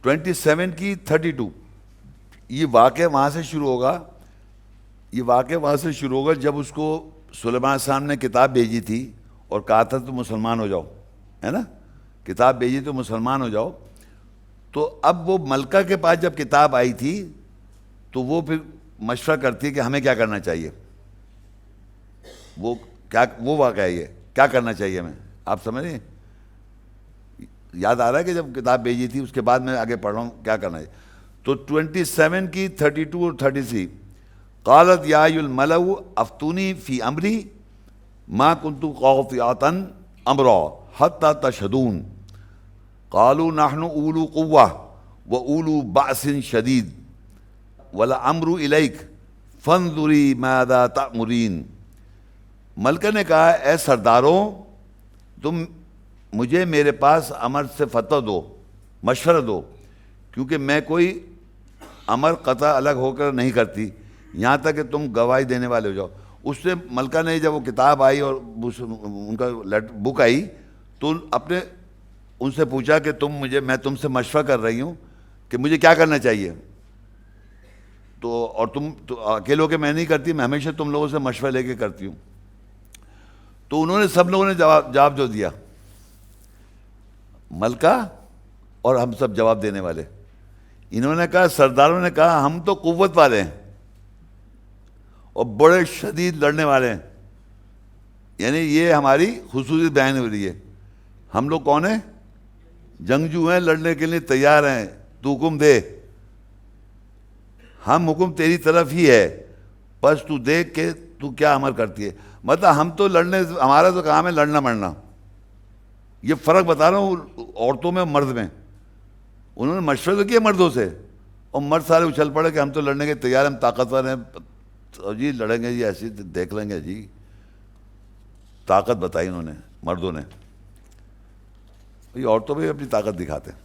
Twenty seven کی thirty two یہ واقعہ وہاں سے شروع ہوگا۔ یہ واقعہ وہاں سے شروع ہوگا جب اس کو سلیمان السلام نے کتاب بھیجی تھی اور کہا تھا تو مسلمان ہو جاؤ، ہے نا؟ کتاب بھیجی تو مسلمان ہو جاؤ۔ تو اب وہ ملکہ کے پاس جب کتاب آئی تھی تو وہ پھر مشورہ کرتی ہے کہ ہمیں کیا کرنا چاہیے۔ وہ کیا، وہ واقعہ ہے یہ۔ کیا کرنا چاہیے ہمیں؟ آپ سمجھ رہے ہیں؟ یاد آ رہا ہے کہ جب کتاب بھیجی تھی، اس کے بعد میں آگے پڑھ رہا ہوں، کیا کرنا ہے؟ تو ٹوینٹی سیون کی تھرٹی ٹو اور تھرٹی تھری قالت یا الملو افتونی فی امری ما کنتو قوفیاتن امرا حتی تشہدون۔ قالو نحن اولو قوہ و اولو بأس شدید۔ ولا امرو الیک فنظری ماذا تأمرین۔ ملکہ نے کہا، اے سرداروں، تم مجھے میرے پاس امر سے فتح دو، مشورہ دو، کیونکہ میں کوئی امر قطع الگ ہو کر نہیں کرتی۔ یہاں تک کہ تم گواہی دینے والے ہو جاؤ۔ اس سے ملکہ نے جب وہ کتاب آئی اور ان کا بک آئی، تو اپنے ان سے پوچھا کہ تم مجھے میں تم سے مشورہ کر رہی ہوں کہ مجھے کیا کرنا چاہیے۔ تو اور تم تو اکیلے ہو کے میں نہیں کرتی، میں ہمیشہ تم لوگوں سے مشورہ لے کے کرتی ہوں۔ تو انہوں نے سب لوگوں نے جواب جواب جو دیا۔ ملکہ اور ہم سب جواب دینے والے۔ انہوں نے کہا، سرداروں نے کہا، ہم تو قوت والے ہیں۔ اور بڑے شدید لڑنے والے ہیں۔ یعنی یہ ہماری خصوصی بیان ہو رہی ہے۔ ہم لوگ کون ہیں؟ جنگجو ہیں، لڑنے کے لیے تیار ہیں۔ تو حکم دے۔ ہم حکم تیری طرف ہی ہے۔ بس تو دیکھ کے تو کیا عمل کرتی ہے۔ مطلب ہم تو لڑنے، ہمارا تو کام ہے لڑنا مرنا۔ یہ فرق بتا رہا ہوں، عورتوں میں مرد میں۔ انہوں نے مشورہ تو کیا مردوں سے؟ اور مرد سارے اچھل پڑے کہ ہم تو لڑنے کے تیار ہیں، ہم طاقتور ہیں۔ جی لڑیں گے جی ایسی دیکھ لیں گے جی۔ طاقت بتائی انہوں نے، مردوں نے۔ یہ عورتوں میں بھی اپنی طاقت دکھاتے ہیں۔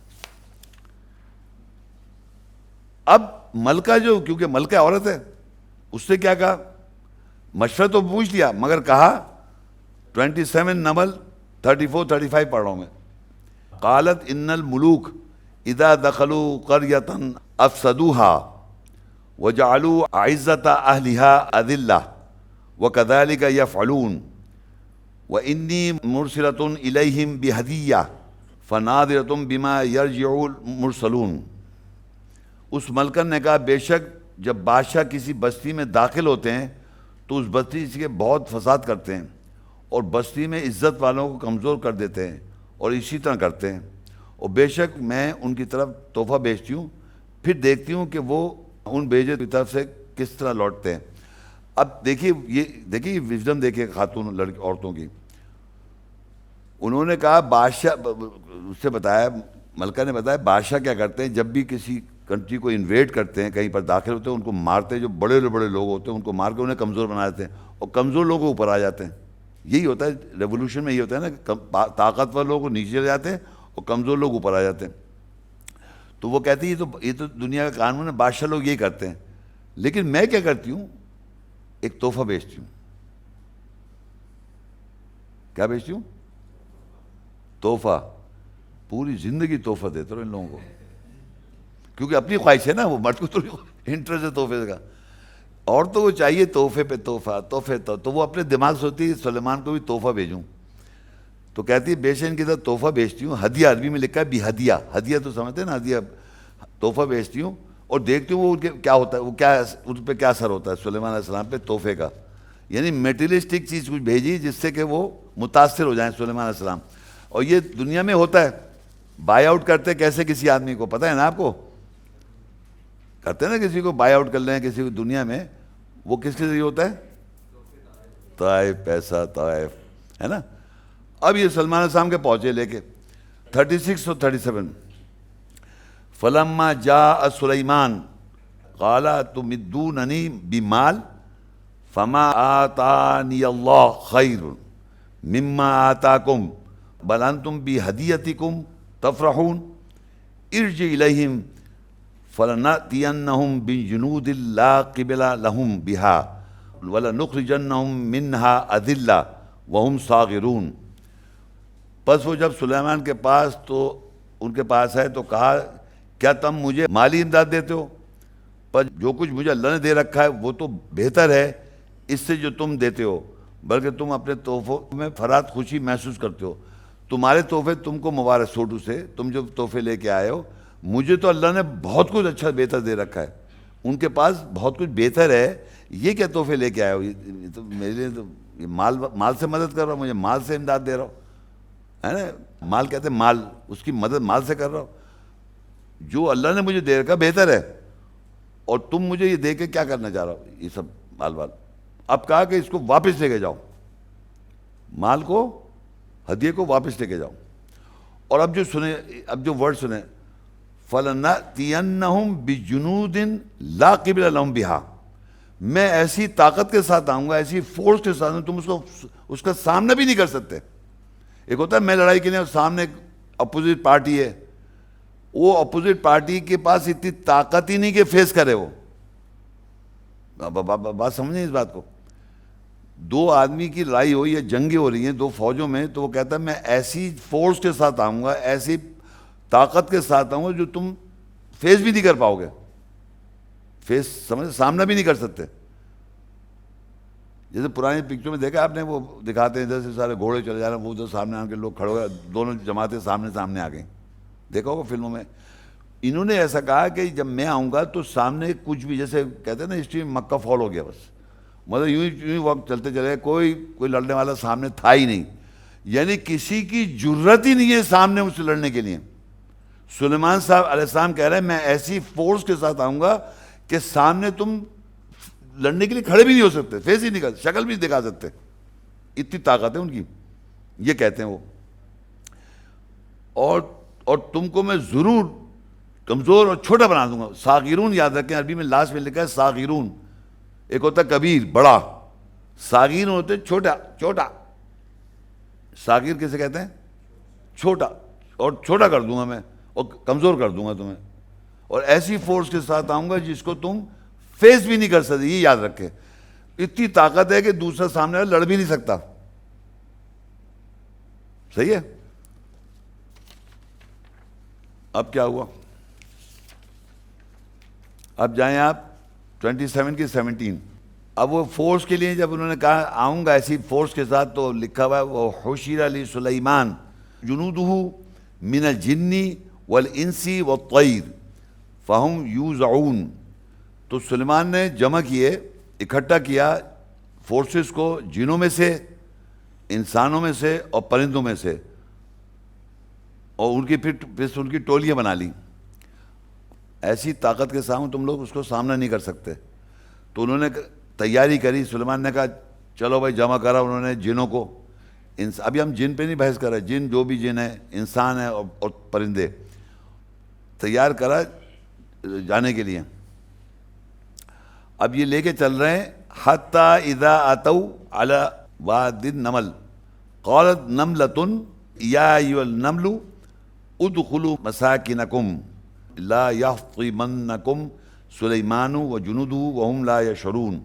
اب ملکہ جو، کیونکہ ملکہ عورت ہے، اس سے کیا کہا؟ مشورہ تو پوچھ لیا، مگر کہا ٹوینٹی سیون نمل تھرٹی فور تھرٹی فائیو پڑھ رہا ہوں میں قالت ان الملوک اذا دخلوا قریتن افسدوها وجعلوا عزت اہلها اذلہ وكذلك يفعلون وانی مرسلۃ الیہم بہدیہ فنادرۃ بما یرجع المرسلون اس ملکن نے کہا، بے شک جب بادشاہ کسی بستی میں داخل ہوتے ہیں تو اس بستی کے بہت فساد کرتے ہیں. اور بستی میں عزت والوں کو کمزور کر دیتے ہیں اور اسی طرح کرتے ہیں۔ اور بے شک میں ان کی طرف تحفہ بیچتی ہوں، پھر دیکھتی ہوں کہ وہ ان بیجے کی طرف سے کس طرح لوٹتے ہیں۔ اب دیکھیے یہ، دیکھیے وزڈم دیکھیے خاتون لڑکی، عورتوں کی۔ انہوں نے کہا بادشاہ، اس سے بتایا، ملکہ نے بتایا بادشاہ کیا کرتے ہیں؟ جب بھی کسی کنٹری کو انویٹ کرتے ہیں، کہیں پر داخل ہوتے ہیں، ان کو مارتے ہیں، جو بڑے بڑے لوگ ہوتے ہیں، ان کو مار کے انہیں کمزور بنا دیتے ہیں اور کمزور لوگوں اوپر آ جاتے ہیں۔ یہی ہوتا ہے ریولوشن میں یہ ہوتا ہے نا طاقتور لوگ نیچے لے جاتے ہیں اور کمزور لوگ اوپر آ جاتے ہیں۔ تو وہ کہتی ہے یہ تو یہ تو دنیا کا قانون ہے، بادشاہ لوگ یہی کرتے ہیں۔ لیکن میں کیا کرتی ہوں؟ ایک تحفہ بیچتی ہوں۔ کیا بیچتی ہوں؟ تحفہ۔ پوری زندگی تحفہ دیتے رہو ان لوگوں کو۔ کیونکہ اپنی خواہش ہے نا، وہ مرد کو تو انٹرسٹ ہے تحفے کا۔ اور تو وہ چاہیے تحفے پہ تحفہ، تحفے تو تو وہ اپنے دماغ سے ہوتی ہے، سلیمان کو بھی تحفہ بھیجوں۔ تو کہتی ہے، بے کی طرح تحفہ بیچتی ہوں۔ ہدیہ عربی میں لکھا ہے بھی ہدیہ۔ ہدیہ تو سمجھتے ہیں نا، ہدیہ تحفہ بیچتی ہوں۔ اور دیکھتی ہوں وہ ان کے کیا ہوتا ہے، وہ کیا اس پہ کیا اثر ہوتا ہے، سلیمان علیہ السلام پہ تحفے کا۔ یعنی میٹیریلسٹک چیز کچھ بھیجی جس سے کہ وہ متاثر ہو جائیں سلیمان علیہ السلام۔ اور یہ دنیا میں ہوتا ہے۔ بائی آؤٹ کرتے کیسے کسی آدمی کو؟ پتہ ہے نا آپ کو؟ کرتے ہیں نا کسی کو بائی آؤٹ کر لیں کسی کو دنیا میں، وہ کس کے ذریعے ہوتا ہے؟ طائف، پیسہ، طائف، ہے نا؟ اب یہ سلمان السلام کے پہنچے لے کے تھرٹی سکس اور تھرٹی سیون فلما جا سلیمان کالا تو مدو ننی بیمال فما آتانی اللہ خیر مما آتا کم بلان تم بھی ہدیتی کم تفرحون۔ ارج الہم فلنأتینہم بجنود لا قبل لہم بہا ولنخرجنہم منہا اذلہ وہم صاغرون۔ پس وہ جب سلیمان کے پاس تو، ان کے پاس ہے تو کہا، کیا تم مجھے مالی امداد دیتے ہو؟ پر جو کچھ مجھے اللہ نے دے رکھا ہے، وہ تو بہتر ہے، اس سے جو تم دیتے ہو، بلکہ تم اپنے تحفوں میں فرات خوشی محسوس کرتے ہو۔ تمہارے تحفے تم کو مبارک، سوٹو سے تم جو تحفے لے کے آئے ہو مجھے تو اللہ نے بہت کچھ اچھا بہتر دے رکھا ہے۔ ان کے پاس بہت کچھ بہتر ہے۔ یہ کیا تحفے لے کے آئے ہو؟ یہ تو میرے لیے تو یہ مال مال سے مدد کر رہا ہوں، مجھے مال سے امداد دے رہا ہو ہے نا؟ مال کہتے ہیں مال، اس کی مدد مال سے کر رہا ہو جو اللہ نے مجھے دے رکھا بہتر ہے۔ اور تم مجھے یہ دے کے کیا کرنا چاہ رہا ہو؟ یہ سب مال وال۔ اب کہا کہ اس کو واپس لے کے جاؤ۔ مال کو، ہدیے کو واپس لے کے جاؤ۔ اور اب جو سنے، اب جو ورڈ سنے فلنا تینہم بجنودن لا قبل لہم بہا میں ایسی طاقت کے ساتھ آؤں گا، ایسی فورس کے ساتھ تم اس کو، اس کا سامنا بھی نہیں کر سکتے۔ ایک ہوتا ہے، میں لڑائی کے لیے سامنے اپوزٹ پارٹی ہے۔ وہ اپوزٹ پارٹی کے پاس اتنی طاقت ہی نہیں کہ فیس کرے وہ۔ بات سمجھیں اس بات کو۔ دو آدمی کی لڑائی ہو یا جنگیں ہو رہی ہیں دو فوجوں میں، تو وہ کہتا ہے، میں ایسی فورس کے ساتھ آؤں گا، ایسی طاقت کے ساتھ آؤں جو تم فیس بھی نہیں کر پاؤ گے۔ فیس سمجھ، سامنا بھی نہیں کر سکتے۔ جیسے پرانی پکچر میں دیکھا آپ نے، وہ دکھاتے ہیں جیسے سارے گھوڑے چلے جا رہے ہیں، وہ ادھر سامنے آ کے لوگ کھڑے ہو گئے، دونوں جماعتیں سامنے سامنے آ گئیں۔ دیکھا ہوگا فلموں میں۔ انہوں نے ایسا کہا کہ جب میں آؤں گا تو سامنے کچھ بھی، جیسے کہتے ہیں نا، ہسٹری میں مکہ فال ہو گیا بس۔ مطلب یوں ہی، یوں وقت چلتے چلے، کوئی کوئی لڑنے والا سامنے تھا ہی نہیں۔ یعنی کسی کی ضرورت ہی نہیں ہے سامنے مجھ سے لڑنے کے لیے۔ سلیمان صاحب علیہ السلام کہہ رہے ہیں، میں ایسی فورس کے ساتھ آؤں گا کہ سامنے تم لڑنے کے لیے کھڑے بھی نہیں ہو سکتے فیس ہی نہیں کر شکل بھی دکھا سکتے۔ اتنی طاقت ہے ان کی، یہ کہتے ہیں وہ۔ اور اور تم کو میں ضرور کمزور اور چھوٹا بنا دوں گا۔ ساغیرون یاد رکھیں، عربی میں لاسٹ میں لکھا ہے ساغیرون ایک ہوتا ہے کبیر، بڑا۔ ساغیر ہوتے چھوٹا چھوٹا۔ ساغیر کیسے کہتے ہیں؟ چھوٹا۔ اور چھوٹا کر دوں گا میں۔ اور کمزور کر دوں گا تمہیں۔ اور ایسی فورس کے ساتھ آؤں گا جس کو تم فیس بھی نہیں کر سکتے، یہ یاد رکھے۔ اتنی طاقت ہے کہ دوسرا سامنے لڑ بھی نہیں سکتا۔ صحیح ہے؟ اب کیا ہوا؟ اب جائیں آپ ٹوینٹی سیون کی سیونٹین اب وہ فورس کے لیے جب انہوں نے کہا آؤں گا ایسی فورس کے ساتھ تو لکھا ہوا ہے، وہ حشیر علی سلیمان جنودہ من الجنی والانسی والطیر، فہم یوزعون۔ تو سلیمان نے جمع کیے اکٹھا کیا فورسز کو جنوں میں سے، انسانوں میں سے اور پرندوں میں سے۔ اور ان کی پھر پھر ان کی ٹولیاں بنا لی ایسی طاقت کے سامنے تم لوگ اس کو سامنا نہیں کر سکتے۔ تو انہوں نے تیاری کری، سلیمان نے کہا، چلو بھائی، جمع کرا انہوں نے جنوں کو۔ ابھی ہم جن پہ نہیں بحث کر رہے، جن جو بھی جن ہے انسان ہے اور پرندے۔ تیار کرا جانے کے لیے۔ اب یہ لے کے چل رہے ہیں، حتیٰ اذا اتو علی واد النمل۔ قالت نملتن، یا ایو النمل، ادخلوا مساکنکم۔ لا یفطمنکم سلیمان و جنودو وهم لا یشعرون۔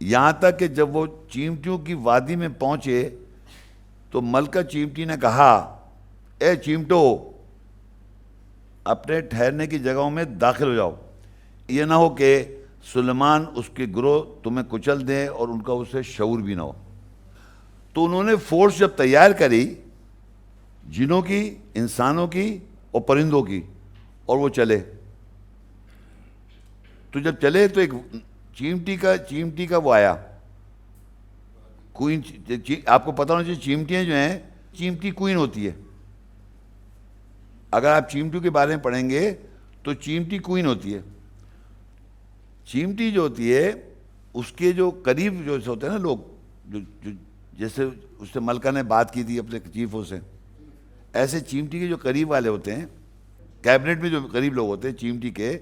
یہاں تک کہ جب وہ چیمٹیوں کی وادی میں پہنچے، تو ملکہ چیمٹی نے کہا، اے چیمٹو اپنے ٹھہرنے کی جگہوں میں داخل ہو جاؤ۔ یہ نہ ہو کہ سلیمان اس کے گروہ تمہیں کچل دیں اور ان کا اسے شعور بھی نہ ہو۔ تو انہوں نے فورس جب تیار کری، جنوں کی، انسانوں کی اور پرندوں کی، اور وہ چلے۔ تو جب چلے تو ایک چیمٹی کا چیمٹی کا وہ آیا۔ کوئن آپ کو پتا ہونا چاہیے، چیمٹیاں جو ہیں، چیمٹی کوئن ہوتی ہے۔ اگر آپ چیمٹیوں کے بارے میں پڑھیں گے تو چیمٹی کوئن ہوتی ہے۔ چیمٹی جو ہوتی ہے، اس کے جو قریب جو ہوتے ہیں نا لوگ، جو جیسے اس سے ملکہ نے بات کی تھی اپنے چیفوں سے، ایسے چیمٹی کے جو قریب والے ہوتے ہیں، کیبنٹ میں جو قریب لوگ ہوتے ہیں چیمٹی کے،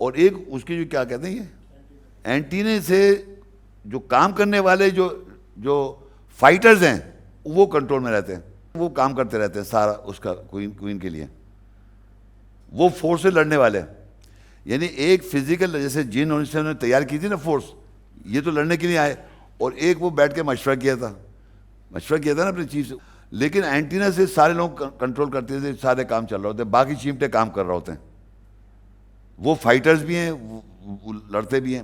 اور ایک اس کے جو کیا کہتے ہیں یہ اینٹینے سے جو کام کرنے والے جو جو فائٹرز ہیں، وہ کنٹرول میں رہتے ہیں، وہ کام کرتے رہتے ہیں سارا اس کا کوئن کوئن کے لیے۔ وہ فورس سے لڑنے والے ہیں۔ یعنی ایک فزیکل جیسے جن انہوں نے تیار کی تھی نا فورس یہ تو لڑنے کے لیے آئے۔ اور ایک وہ بیٹھ کے مشورہ کیا تھا۔ مشورہ کیا تھا نا اپنے چیف سے۔ لیکن اینٹینا سے سارے لوگ کنٹرول کرتے تھے، سارے کام چل رہے ہوتے ہیں باقی چیمٹے کام کر رہے ہوتے ہیں۔ وہ فائٹرز بھی ہیں، وہ لڑتے بھی ہیں۔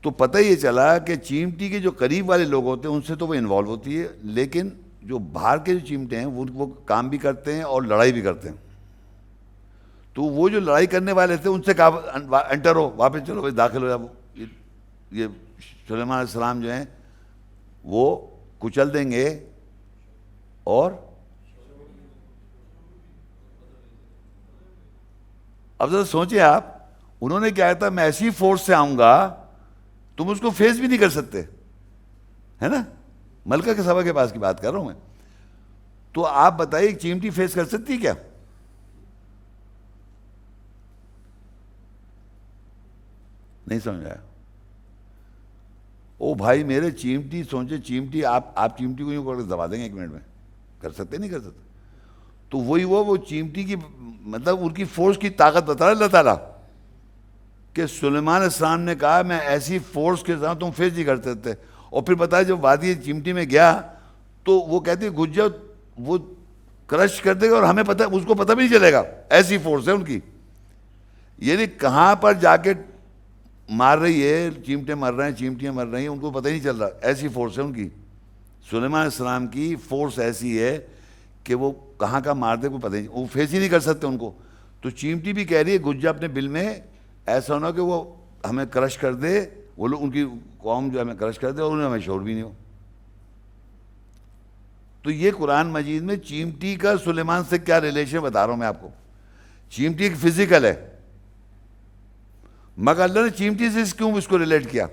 تو پتہ یہ چلا کہ چیمٹی کے جو قریب والے لوگ ہوتے ہیں، ان سے تو وہ انوالو ہوتی ہے۔ لیکن جو باہر کے جو چیمٹے ہیں، وہ وہ کام بھی کرتے ہیں اور لڑائی بھی کرتے ہیں۔ تو وہ جو لڑائی کرنے والے تھے، ان سے کہا، انٹر ہو، واپس چلو، بھائی داخل ہو جاؤ۔ یہ سلیمان علیہ السلام جو ہیں، وہ کچل دیں گے اور اب ذرا سوچیں آپ، انہوں نے کیا تھا، میں ایسی فورس سے آؤں گا، تم اس کو فیس بھی نہیں کر سکتے۔ ہے نا؟ ملکہ کے سبا کے پاس کی بات کر رہا ہوں میں۔ تو آپ بتائیے چیمٹی فیس کر سکتی کیا؟ نہیں سمجھ آیا۔ او بھائی میرے چیمٹی سوچے، چیمٹی، آپ آپ چیمٹی کو یوں کر کے دبا دیں گے ایک منٹ میں۔ کر سکتے؟ نہیں کر سکتے۔ تو وہی وہ وہ چیمٹی کی مطلب ان کی فورس کی طاقت بتا رہا اللہ تعالیٰ کہ سلیمان السلام نے کہا، میں ایسی فورس کے ساتھ تم فیس نہیں کر سکتے۔ اور پھر بتایا، جب وادی چیمٹی میں گیا تو وہ کہتے گجر وہ کرش کر دے گا اور ہمیں پتہ، اس کو پتہ بھی نہیں چلے گا۔ ایسی فورس ہے ان کی۔ یعنی کہاں پر جا کے مار رہی ہے، چیمٹیں مر رہے ہیں، چیمٹیاں مر رہی ہیں، ان کو پتہ ہی نہیں چل رہا۔ ایسی فورس ہے ان کی۔ سلیمان السلام کی فورس ایسی ہے کہ وہ کہاں کا مار دے کوئی پتہ نہیں۔ وہ فیس ہی نہیں کر سکتے ان کو۔ تو چیمٹی بھی کہہ رہی ہے گجا اپنے بل میں، ایسا ہونا کہ وہ ہمیں کرش کر دے۔ وہ لوگ، ان کی قوم جو ہمیں کرش کر دے اور انہیں ہمیں شور بھی نہیں ہو۔ تو یہ قرآن مجید میں چیمٹی کا سلیمان سے کیا ریلیشن بتا رہا ہوں میں آپ کو۔ چیمٹی ایک فزیکل ہے۔ مگر اللہ نے چیمٹی سے کیوں اس کو ریلیٹ کیا۔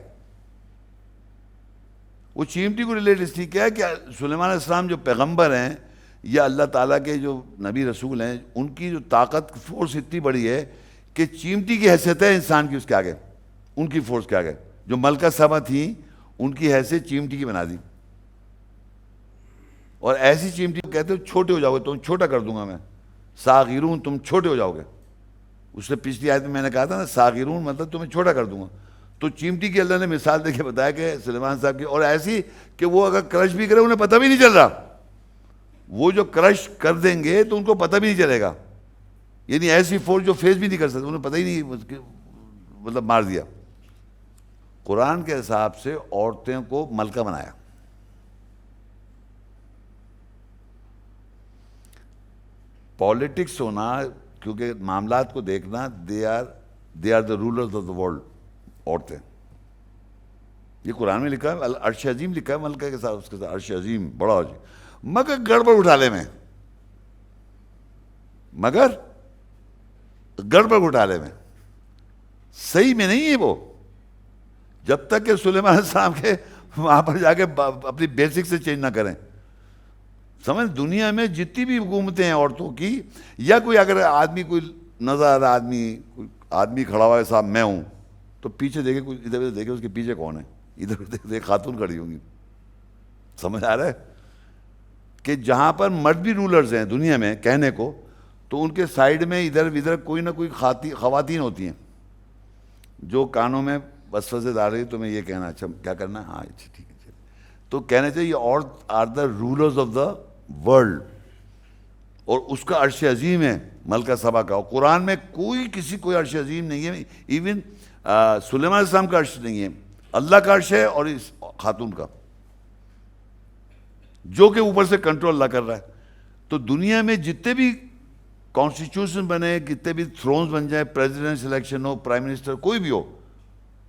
وہ چیمٹی کو ریلیٹ اس لیے کیا کہ سلیمان علیہ السلام جو پیغمبر ہیں یا اللہ تعالیٰ کے جو نبی رسول ہیں، ان کی جو طاقت فورس اتنی بڑی ہے کہ چیمٹی کی حیثیت ہے انسان کی اس کے آگے، ان کی فورس کے آگے۔ جو ملکہ صبح تھیں، ان کی حیثیت چیمٹی کی بنا دی۔ اور ایسی چیمٹی کہتے ہو، چھوٹے ہو جاؤ گے، تم چھوٹا کر دوں گا میں۔ ساغیرون تم چھوٹے ہو جاؤ گے۔ اس سے پچھلی آیت میں میں نے کہا تھا نا ساغیرون مطلب تمہیں چھوٹا کر دوں گا۔ تو چیمٹی کی اللہ نے مثال دے کے بتایا کہ سلیمان صاحب کی، اور ایسی کہ وہ اگر کرش بھی کرے، انہیں پتہ بھی نہیں چل رہا۔ وہ جو کرش کر دیں گے تو ان کو پتہ بھی نہیں چلے گا۔ یعنی ایسی فورس جو فیس بھی نہیں کر سکتے انہیں پتہ ہی نہیں مطلب مار دیا۔ قرآن کے حساب سے عورتوں کو ملکہ بنایا۔ پالیٹکس ہونا کیونکہ معاملات کو دیکھنا they are they are the rulers of the world عورتیں۔ یہ قرآن میں لکھا ہے عرش عظیم لکھا ہے، ملکہ کے ساتھ اس کے ساتھ عرش عظیم، بڑا عظیم۔ مگر گڑبڑ اٹھالے میں۔ مگر گڑبڑ گھوٹالے میں۔ صحیح میں نہیں ہے وہ۔ جب تک کہ سلیمان السلام کے وہاں پر جا کے اپنی بیسک سے چینج نہ کریں۔ سمجھ، دنیا میں جتنی بھی حکومتیں ہیں عورتوں کی، یا کوئی اگر آدمی، کوئی نظر آ رہا آدمی، کوئی آدمی کھڑا ہوا ہے، صاحب، میں ہوں، تو پیچھے دیکھے ادھر ادھر دیکھے اس کے پیچھے کون ہے؟ ادھر ادھر دیکھ خاتون کھڑی ہوں گی۔ سمجھ آ رہا ہے؟ کہ جہاں پر مرد بھی رولرز ہیں دنیا میں کہنے کو، تو ان کے سائڈ میں ادھر ادھر کوئی نہ کوئی خواتین ہوتی ہیں۔ جو کانوں میں بس وسے ڈال رہی، تو میں یہ کہنا اچھا کیا کرنا؟ ہے ہاں اچھا ٹھیک ہے اچھا۔ تو کہنا چاہیے اور are the rulers of the world اور اس کا عرش عظیم ہے ملکہ صبا کا۔ قرآن میں کوئی کسی کوئی عرش عظیم نہیں ہے ایون سلیمان السلام کا عرش نہیں ہے۔ اللہ کا عرش ہے اور اس خاتون کا۔ جو کہ اوپر سے کنٹرول اللہ کر رہا ہے۔ تو دنیا میں جتنے بھی کانسٹیٹیوشن بنے، کتنے بھی تھرونز بن جائیں پریزیڈنٹ سلیکشن ہو پرائم منسٹر کوئی بھی ہو،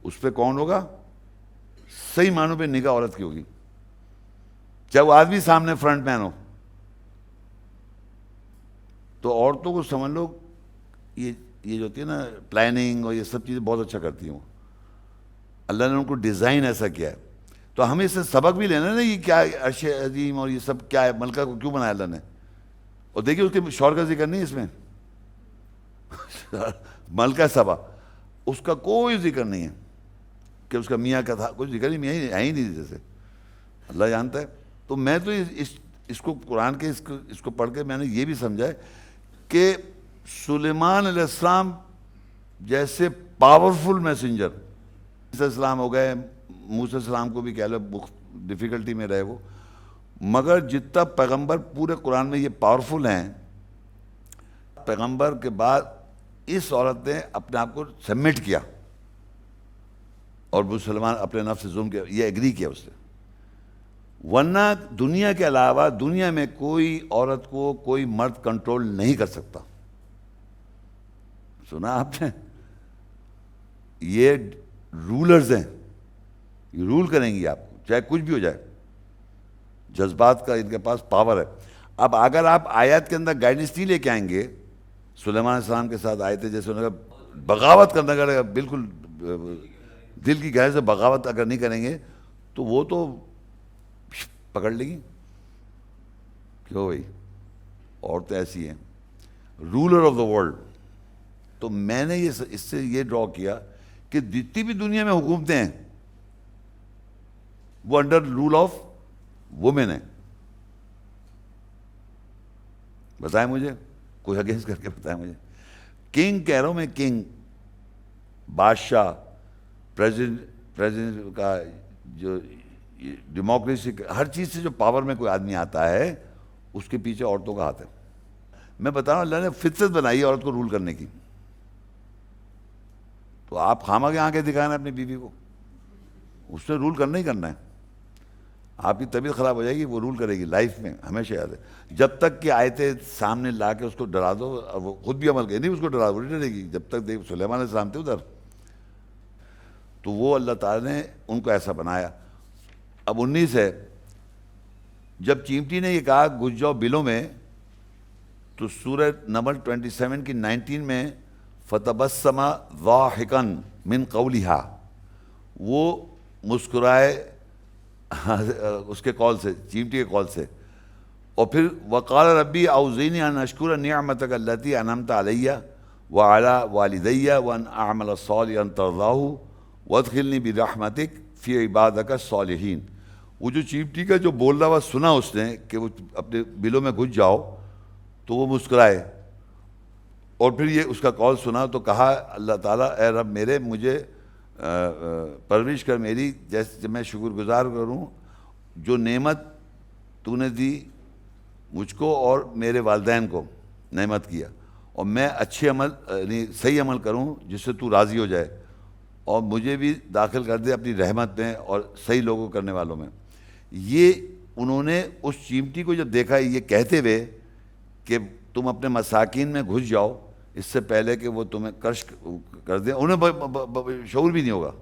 اس پہ کون ہوگا؟ صحیح معنوں پہ نگاہ عورت کی ہوگی۔ چاہے وہ آدمی سامنے فرنٹ مین ہو تو عورتوں کو سمجھ لو یہ یہ جو ہوتی ہے نا پلاننگ اور یہ سب چیزیں بہت اچھا کرتی ہوں اللہ نے ان کو ڈیزائن ایسا کیا ہے۔ تو ہمیں اس سے سبق بھی لینا نا، یہ کیا عرش عظیم اور یہ سب کیا ہے، ملکہ کو کیوں بنایا اللہ نے؟ اور دیکھیے اس کے شور کا ذکر نہیں اس میں؟ ملکہ سبا، اس کا کوئی ذکر نہیں ہے۔ کہ اس کا میاں کا تھا، کوئی ذکر نہیں، میاں ہے ہی نہیں جیسے۔ اللہ جانتا ہے۔ تو میں تو اس اس کو قرآن کے، اس کو اس کو پڑھ کے میں نے یہ بھی سمجھا ہے کہ سلیمان علیہ السلام جیسے پاورفل میسنجر السلام ہو گئے، موسیٰ السلام کو بھی کہہ لو ڈیفیکلٹی میں رہے وہ۔ مگر جتنا پیغمبر پورے قرآن میں یہ پاورفل ہیں، پیغمبر کے بعد اس عورت نے اپنے آپ کو سبمٹ کیا اور مسلمان اپنے نفس سے ظلم کیا، یہ ایگری کیا اس نے۔ ورنہ دنیا کے علاوہ دنیا میں کوئی عورت کو کوئی مرد کنٹرول نہیں کر سکتا۔ سنا آپ نے؟ یہ رولرز ہیں۔ یہ رول کریں گی آپ کو، چاہے کچھ بھی ہو جائے۔ جذبات کا ان کے پاس پاور ہے۔ اب اگر آپ آیات کے اندر گائیڈنس نہیں لے کے آئیں گے، سلیمان السلام کے ساتھ آئے تھے جیسے انہوں نے بغاوت کرنا اگر بالکل، دل کی گہر سے بغاوت اگر نہیں کریں گے، تو وہ تو پکڑ لیں گی کیوں بھائی؟ عورتیں ایسی ہیں۔ رولر آف دا ورلڈ تو میں نے یہ اس سے یہ ڈرا کیا کہ جتنی بھی دنیا میں حکومتیں ہیں، وہ انڈر رول آف وومین ہیں۔ بتائیں مجھے؟ کوئی اگینسٹ کر کے بتائیں مجھے؟ کنگ کہہ رہا ہوں میں کنگ بادشاہ پریزیڈنٹ پریزیڈنٹ کا جو ڈیموکریسی ہر چیز سے جو پاور میں کوئی آدمی آتا ہے، اس کے پیچھے عورتوں کا ہاتھ ہے۔ میں بتا رہا ہوں، اللہ نے فطرت بنائی ہے عورت کو رول کرنے کی۔ تو آپ خامہ کے آنکھیں دکھائیں اپنی بیوی کو۔ اس نے رول کرنا ہی کرنا ہے۔ آپ کی طبیعت خراب ہو جائے گی، وہ رول کرے گی لائف میں، ہمیشہ یاد ہے۔ جب تک کہ آیتیں سامنے لا کے اس کو ڈرا دو، اور وہ خود بھی عمل کرے، نہیں اس کو ڈرا دو نہیں ڈرے گی۔ جب تک دیکھ سلیمان السلام تھے ادھر۔ تو وہ اللہ تعالیٰ نے ان کو ایسا بنایا۔ اب انیس ہے۔ جب چیمٹی نے یہ کہا گھس جاؤ بلوں میں، تو سورہ نمبر ٹوینٹی سیون کی نائنٹین میں فتبسما ضاحکن من قولیہا۔ وہ مسکرائے اس کے کال سے، چیمٹی کے کال سے۔ اور پھر وقال ربی اوزینی ان اشکر نعمتک اللتی انعمت علیہ وعلا والدیہ وان اعمل صالحا ترضاہ وادخلنی برحمتک فی عبادک الصالحین۔ وہ جو چیمٹی کا جو بول رہا ہوا سنا اس نے کہ وہ اپنے بلوں میں گھس جاؤ، تو وہ مسکرائے۔ اور پھر یہ اس کا کال سنا تو کہا، اللہ تعالیٰ، اے رب میرے، مجھے پرورش کر میری، جیسے میں شکر گزار کروں، جو نعمت تو نے دی مجھ کو اور میرے والدین کو نعمت کیا۔ اور میں اچھے عمل یعنی صحیح عمل کروں جس سے تو راضی ہو جائے۔ اور مجھے بھی داخل کر دے اپنی رحمت میں اور صحیح لوگوں کرنے والوں میں۔ یہ انہوں نے اس چیمٹی کو جب دیکھا، یہ کہتے ہوئے کہ تم اپنے مساکین میں گھس جاؤ، اس سے پہلے کہ وہ تمہیں کرش کر دیں، انہیں شعور بھی نہیں ہوگا۔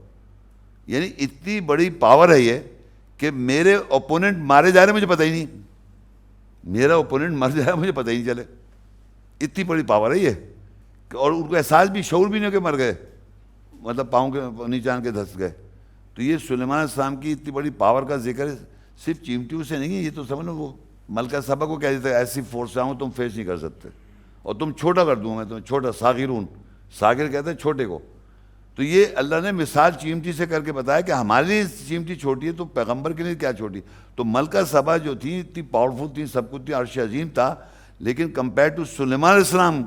یعنی اتنی بڑی پاور ہے یہ کہ میرے اوپوننٹ مارے جا رہے مجھے پتہ ہی نہیں۔ میرا اوپوننٹ مر جا رہا مجھے پتہ ہی نہیں چلے۔ اتنی بڑی پاور ہے یہ اور ان کو احساس بھی، شعور بھی نہیں ہو کہ مر گئے۔ مطلب پاؤں کے نیچان کے دھس گئے۔ تو یہ سلیمان السلام کی اتنی بڑی پاور کا ذکر ہے۔ صرف چیمٹیوں سے نہیں ہے، یہ تو سمجھ لو وہ ملکہ صبح کو کہہ دیتا ہے ایسی فورس آؤں تم فیس نہیں کر سکتے۔ اور تم چھوٹا کر دوں میں تمہیں، چھوٹا ساغرون ساغر کہتے ہیں چھوٹے کو۔ تو یہ اللہ نے مثال چیمٹی سے کر کے بتایا کہ ہمارے لیے چیمٹی چھوٹی ہے، تو پیغمبر کے لیے کیا چھوٹی؟ تو ملکہ صبا جو تھی، اتنی پاورفل تھی، سب کچھ تھی، عرش عظیم تھا۔ لیکن کمپیئر ٹو سلیمان علیہ السلام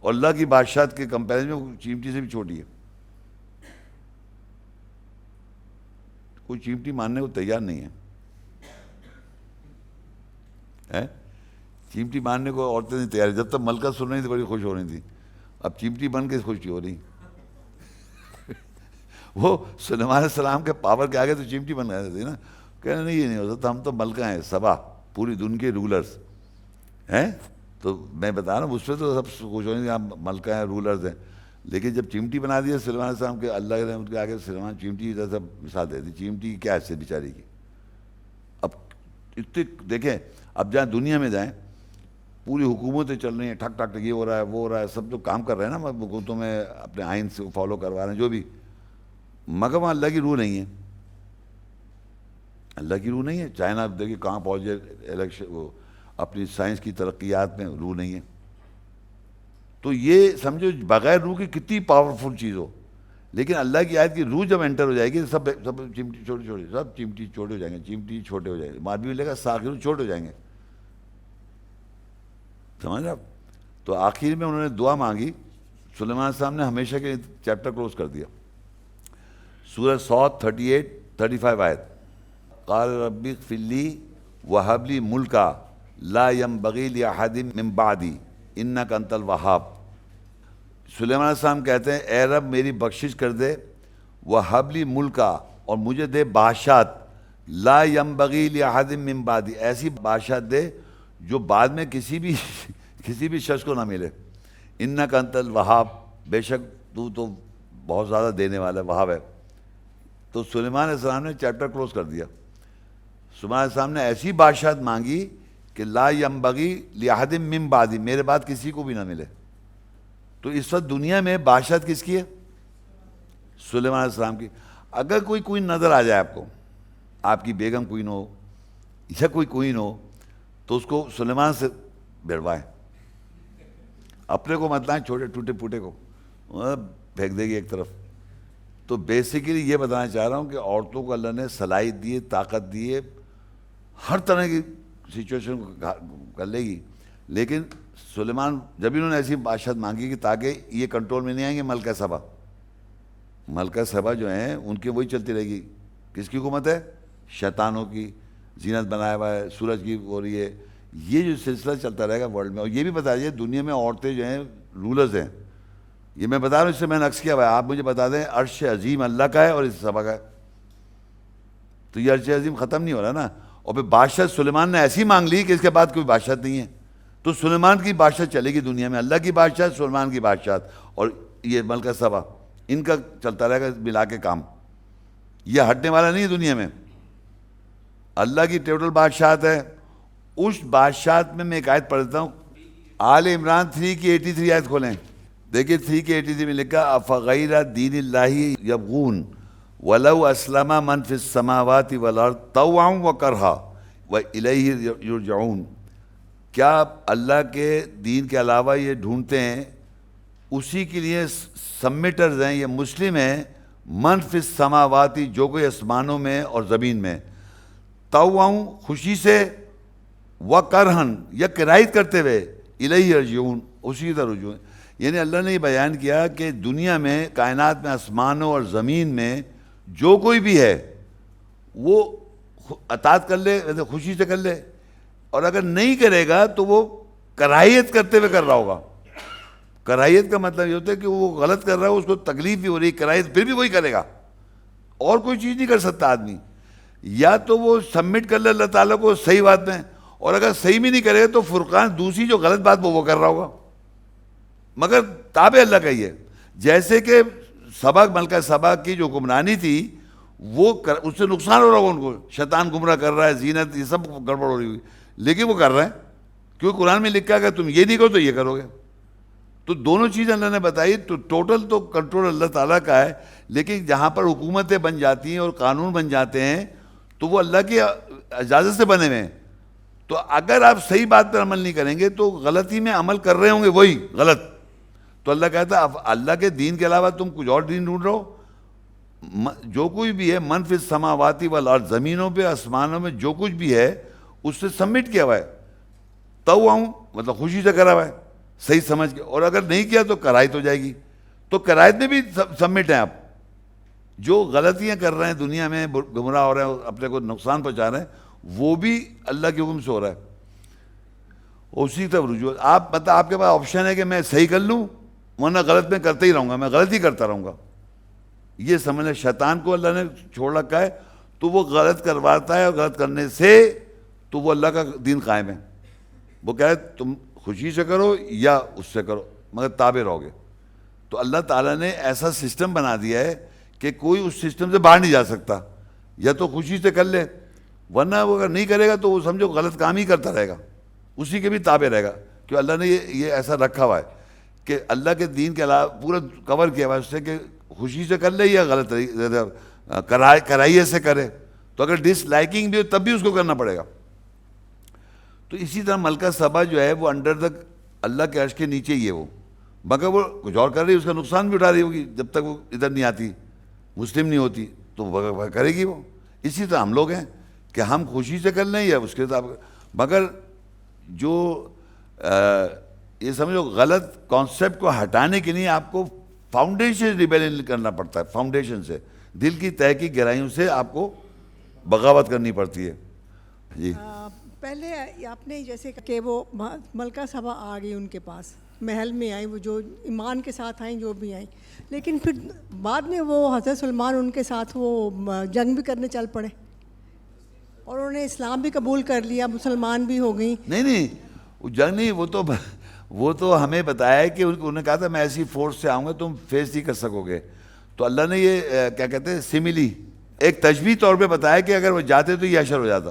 اور اللہ کی بادشاہت کے کمپیرزن میں چیمٹی سے بھی چھوٹی ہے۔ کوئی چیمٹی ماننے کو تیار نہیں ہے۔ چیمٹی ماننے کو عورتیں نہیں تیار جب تک ملکہ سن رہی تھی بڑی خوش ہو رہی تھی۔ اب چیمٹی بن کے خوشی ہو رہی؟ وہ سلیمان علیہ السلام کے پاور کے آگے تو چیمٹی بن گئے تھے نا۔ کہنا نہیں یہ نہیں ہو سکتا، ہم تو ملکہ ہیں، سبا، پوری دن کے رولرز۔ ہیں؟ تو میں بتا رہا ہوں، اس پہ تو سب خوش ہو رہی تھی آپ ملکہ ہیں، رولرز ہیں۔ لیکن جب چیمٹی بنا دیا سلمان علیہ السلام کے، اللہ کے ان کے آگے سلمان چیمٹی کی مثال دے دی۔ چیمٹی کی کیا حیثیت بیچاری کی؟ اب اتنے دیکھیں اب جہاں دنیا میں جائیں، پوری حکومتیں چل رہی ہیں، ٹھک ٹھک یہ ہو رہا ہے، وہ ہو رہا ہے، سب جو کام کر رہے ہیں نا حکومتوں میں اپنے آئین سے فالو کروا رہے ہیں، جو بھی۔ مگر وہاں اللہ کی روح نہیں ہے۔ اللہ کی روح نہیں ہے۔ چائنا دیکھیے کہاں پہنچ جائے الیکشن وہ اپنی سائنس کی ترقیات میں روح نہیں ہے۔ تو یہ سمجھو، بغیر روح کی کتنی پاورفل چیز ہو۔ لیکن اللہ کی آیت کی روح جب انٹر ہو جائے گی، سب سب چمٹی چھوٹے چھوٹے سب چمٹی چھوٹے ہو جائیں گے، چمٹی چھوٹے ہو جائیں گے۔ مار بھی ملے گا ساخر چھوٹے ہو جائیں گے۔ سمجھ آپ؟ تو آخر میں انہوں نے دعا مانگی، سلیمان صاحب نے ہمیشہ کے چیپٹر کلوز کر دیا۔ سورہ سو تھرٹی ایٹ، تھرٹی فائیو آیت۔ قال ربی فلی وہ حبلی ملکا لا یم بغیل یا حدم ممبادی ان کنت الوہاب۔ سلیمان علیہ السلام کہتے ہیں، اے رب میری بخشش کر دے وہ حبلی ملکا اور مجھے دے بادشاہت، لا یم بغیل یا حدم ممبادی ایسی بادشاہت دے جو بعد میں کسی بھی کسی بھی شخص کو نہ ملے۔ ان کنت الوہاب، بے شک تو تو بہت زیادہ دینے والا ہے وہاب ہے۔ تو سلیمان علیہ السلام نے چیپٹر کلوز کر دیا۔ سلیمان علیہ السلام نے ایسی بادشاہت مانگی کہ لا یمبغی لیاحد مم بادی میرے بعد کسی کو بھی نہ ملے۔ تو اس وقت دنیا میں بادشاہت کس کی ہے؟ سلیمان علیہ السلام کی۔ اگر کوئی کوئن نظر آ جائے آپ کو، آپ کی بیگم کوئن ہو، یا کوئی کوئن ہو تو اس کو سلیمان سے بڑھوائیں اپنے کو مت لائیں، چھوٹے ٹوٹے پوٹے کو۔ پھینک دے گی ایک طرف۔ تو بیسیکلی یہ بتانا چاہ رہا ہوں کہ عورتوں کو اللہ نے صلاحیت دیے طاقت دیے ہر طرح کی سچویشن کو کر لے گی۔ لیکن سلیمان، جب انہوں نے ایسی بادشاہت مانگی کہ تاکہ یہ کنٹرول میں نہیں آئیں گے، ملکہ صبا ملکہ صبا جو ہیں، ان کی وہی چلتی رہے گی۔ کس کی حکومت ہے؟ شیطانوں کی۔ زینت بنایا ہوا ہے، سورج کی ہو رہی ہے۔ یہ جو سلسلہ چلتا رہے گا ورلڈ میں، اور یہ بھی بتا دیجیے دنیا میں عورتیں جو ہیں رولرز ہیں۔ یہ میں بتا رہا ہوں، اس سے میں نے عکس کیا ہوا ہے۔ آپ مجھے بتا دیں، عرش عظیم اللہ کا ہے اور اس سبا کا ہے۔ تو یہ عرش عظیم ختم نہیں ہو رہا نا۔ اور پھر بادشاہ سلیمان نے ایسی مانگ لی کہ اس کے بعد کوئی بادشاہ نہیں ہے۔ تو سلیمان کی بادشاہ چلے گی دنیا میں۔ اللہ کی بادشاہ، سلیمان کی بادشاہ۔ اور یہ ملکہ صبا ان کا چلتا رہے گا ملا کے کام۔ یہ ہٹنے والا نہیں ہے دنیا میں۔ اللہ کی ٹوٹل بادشاہت ہے۔ اس بادشاہت میں میں ایک آیت پڑھتا ہوں۔ آل عمران تھری کی ایٹی تھری آیت کھولیں۔ دیکھیے تھری کے ایٹی تھری میں لکھا، افغیر دین اللہ یبغون، ولو اسلم من فی السماوات والارض طوعا و کرہا و الیہ یرجعون۔ کیا اللہ کے دین کے علاوہ یہ ڈھونڈتے ہیں؟ اسی کے لیے سبمٹرز ہیں، یہ مسلم ہیں۔ من فی السماواتی جو کوئی اسمانوں میں اور زمین میں۔ طوعا خوشی سے و کرہن یا کرائت کرتے ہوئے الیہ یرجعون، اسی طرح رجوع۔ یعنی اللہ نے یہ بیان کیا کہ دنیا میں، کائنات میں، آسمانوں اور زمین میں جو کوئی بھی ہے، وہ اطاعت کر لے خوشی سے کر لے۔ اور اگر نہیں کرے گا تو وہ کرائیت کرتے ہوئے کر رہا ہوگا۔ کرائیت کا مطلب یہ ہوتا ہے کہ وہ غلط کر رہا ہے، اس کو تکلیف بھی ہو رہی کرائیت پھر بھی وہی کرے گا۔ اور کوئی چیز نہیں کر سکتا آدمی۔ یا تو وہ سبمٹ کر لے اللہ تعالیٰ کو صحیح بات میں، اور اگر صحیح بھی نہیں کرے گا تو فرقان دوسری جو غلط بات وہ وہ کر رہا ہوگا۔ مگر تابع اللہ کا ہی ہے۔ جیسے کہ سبق، ملکہ سبا کی جو گمرانی تھی، وہ کر، اس سے نقصان ہو رہا ہوگا ان کو۔ شیطان گمراہ کر رہا ہے، زینت، یہ سب گڑبڑ ہو رہی ہوئی لیکن وہ کر رہے ہیں کیونکہ قرآن میں لکھا کہ تم یہ نہیں کرو تو یہ کرو گے۔ تو دونوں چیزیں اللہ نے بتائی، تو ٹوٹل تو کنٹرول اللہ تعالیٰ کا ہے۔ لیکن جہاں پر حکومتیں بن جاتی ہیں اور قانون بن جاتے ہیں تو وہ اللہ کی اجازت سے بنے ہوئے ہیں۔ تو اگر آپ صحیح بات پر عمل نہیں کریں گے تو غلطی میں عمل کر رہے ہوں گے، وہی غلط۔ تو اللہ کہتا ہے اللہ کے دین کے علاوہ تم کچھ اور دین ڈھونڈ رہے ہو؟ جو کوئی بھی ہے منفی سماواتی والا اور زمینوں پہ، آسمانوں میں جو کچھ بھی ہے، اس سے سبمٹ کیا ہوا ہے۔ تو آؤں مطلب خوشی سے کرا ہوا ہے۔ صحیح سمجھ کے۔ اور اگر نہیں کیا تو کرائط ہو جائے گی۔ تو کرائط میں بھی سبمٹ ہیں آپ۔ جو غلطیاں کر رہے ہیں دنیا میں، گمراہ ہو رہے ہیں، اپنے کو نقصان پہنچا رہے ہیں، وہ بھی اللہ کے حکم سے ہو رہا ہے۔ اسی طرح رجوع، آپ مطلب آپ کے پاس آپشن ہے کہ میں صحیح کر لوں، ورنہ غلط میں کرتے ہی رہوں گا، میں غلط ہی کرتا رہوں گا۔ یہ سمجھ لیں شیطان کو اللہ نے چھوڑ رکھا ہے، تو وہ غلط کرواتا ہے اور غلط کرنے سے تو وہ اللہ کا دین قائم ہے۔ وہ کہے تم خوشی سے کرو یا اس سے کرو، مگر تابع رہو گے۔ تو اللہ تعالیٰ نے ایسا سسٹم بنا دیا ہے کہ کوئی اس سسٹم سے باہر نہیں جا سکتا، یا تو خوشی سے کر لے، ورنہ وہ اگر نہیں کرے گا تو وہ سمجھو غلط کام ہی کرتا رہے گا، اسی کے بھی تابع رہے گا۔ کہ اللہ نے یہ ایسا رکھا ہوا ہے کہ اللہ کے دین کے علاوہ پورا کور کیا ہوا اس سے کہ خوشی سے کر لے یا غلط کرائیے سے کرے۔ تو اگر ڈس لائکنگ بھی ہو تب بھی اس کو کرنا پڑے گا۔ تو اسی طرح ملکہ صبا جو ہے وہ انڈر دا اللہ کے عرش کے نیچے ہی ہے وہ۔ مگر وہ کچھ اور کر رہی ہے، اس کا نقصان بھی اٹھا رہی ہوگی جب تک وہ ادھر نہیں آتی۔ مسلم نہیں ہوتی تو کرے گی وہ۔ اسی طرح ہم لوگ ہیں کہ ہم خوشی سے کر لیں یا اس کے ساتھ مگر جو یہ سمجھو غلط کانسیپٹ کو ہٹانے کے لیے آپ کو فاؤنڈیشن ریبیلن کرنا پڑتا ہے فاؤنڈیشن سے۔ دل کی طے کی گہرائیوں سے آپ کو بغاوت کرنی پڑتی ہے۔ جی۔ پہلے آپ نے جیسے کہ وہ ملکہ صبا آ گئی ان کے پاس۔ محل میں آئیں، وہ جو ایمان کے ساتھ آئیں، جو بھی آئیں۔ لیکن پھر بعد میں وہ حضرت سلمان ان کے ساتھ وہ جنگ بھی کرنے چل پڑے۔ اور انہوں نے اسلام بھی قبول کر لیا، مسلمان بھی ہو گئیں۔ نہیں نہیں، وہ جنگ نہیں، وہ تو وہ تو ہمیں بتایا ہے کہ انہوں نے کہا تھا، میں ایسی فورس سے آؤں گا، تم فیس نہیں کر سکو گے۔ تو اللہ نے یہ کیا کہتے ہیں سملی ایک تجوی طور پہ بتایا کہ اگر وہ جاتے تو یہ اشر ہو جاتا۔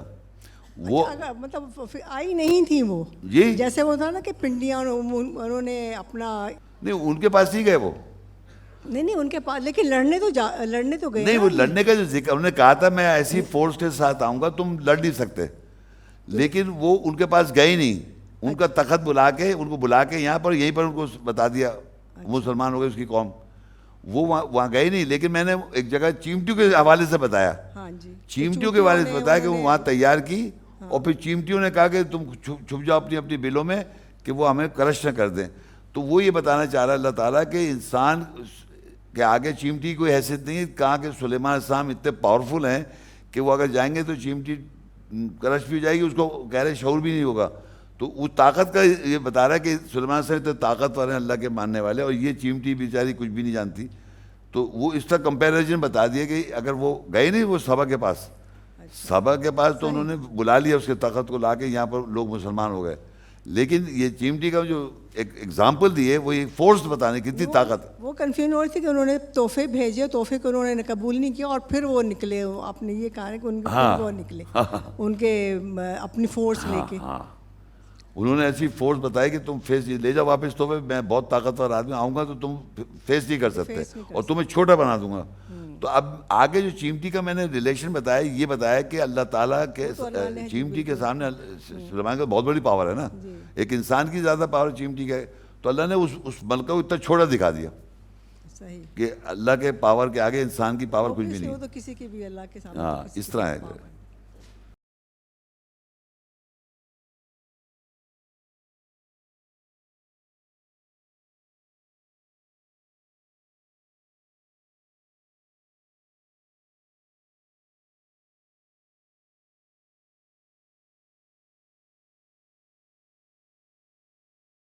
وہ مطلب آئی نہیں تھی وہ۔ جی جیسے وہ تھا نا کہ پنڈیاں انہوں نے اپنا نہیں ان کے پاس نہیں گئے وہ۔ نہیں نہیں ان کے پاس لیکن لڑنے تو جا لڑنے تو گئے نہیں وہ لڑنے کا جو ذکر انہوں نے کہا تھا میں ایسی فورس کے ساتھ آؤں گا تم لڑ نہیں سکتے۔ لیکن وہ ان کے پاس گئے نہیں۔ ان کا تخت بلا کے ان کو بلا کے یہاں پر یہیں پر ان کو بتا دیا۔ مسلمان ہو گئے اس کی قوم۔ وہ وہاں وہاں گئے نہیں لیکن میں نے ایک جگہ چیمٹیوں کے حوالے سے بتایا۔ ہاں جی۔ چیمٹیوں کے حوالے سے بتایا کہ وہ وہاں تیار کی۔ اور پھر چیمٹیوں نے کہا کہ تم چھپ جاؤ اپنی اپنی بلوں میں کہ وہ ہمیں کرش نہ کر دیں۔ تو وہ یہ بتانا چاہ رہا ہے اللہ تعالیٰ کہ انسان کے آگے چیمٹی کوئی حیثیت نہیں ہے۔ کہاں کہ سلیمان السلام اتنے پاورفل ہیں کہ وہ اگر جائیں گے تو چیمٹی کرش بھی ہو جائے گی، اس کو کہہ رہے شعور بھی نہیں ہوگا۔ تو وہ طاقت کا یہ بتا رہا ہے کہ سلیمان السلام اتنے طاقتور ہیں اللہ کے ماننے والے اور یہ چیمٹی بیچاری کچھ بھی نہیں جانتی۔ تو وہ اس طرح کمپیریزن بتا دیا کہ اگر وہ گئے نہیں وہ صبا کے پاس۔ صبا کے پاس تو انہوں نے بلا لیا اس کے طاقت کو لا کے یہاں پر لوگ مسلمان ہو گئے۔ لیکن یہ چیمٹی کا جو ایک ایگزامپل دی ہے وہ یہ فورس بتانے کتنی طاقت وہ کنفیوژن ہو رہی تھی کہ انہوں نے تحفے بھیجے تحفے کو انہوں نے قبول نہیں کیا اور پھر وہ نکلے۔ آپ نے یہ کہا ہے کہ ان کے وہ نکلے۔ ان کے اپنی فورس لے کے۔ ہاں۔ انہوں نے ایسی فورس بتائی کہ تم فیس لے جاؤ واپس تو میں بہت طاقتور آدمی آؤں گا تو تم فیس نہیں کر سکتے۔ اور تمہیں چھوٹا بنا دوں گا۔ تو اب آگے جو چیمٹی کا میں نے ریلیشن بتایا یہ بتایا کہ اللہ تعالیٰ کے چیمٹی کے سامنے سلمان کا بہت بڑی پاور ہے نا۔ ایک انسان کی زیادہ پاور چیمٹی کا ہے۔ تو اللہ نے اس اس ملک کو اتنا چھوٹا دکھا دیا۔ کہ اللہ کے پاور کے آگے انسان کی پاور کچھ بھی نہیں۔ تو کسی کی بھی اللہ کے سامنے ہاں اس طرح ہے۔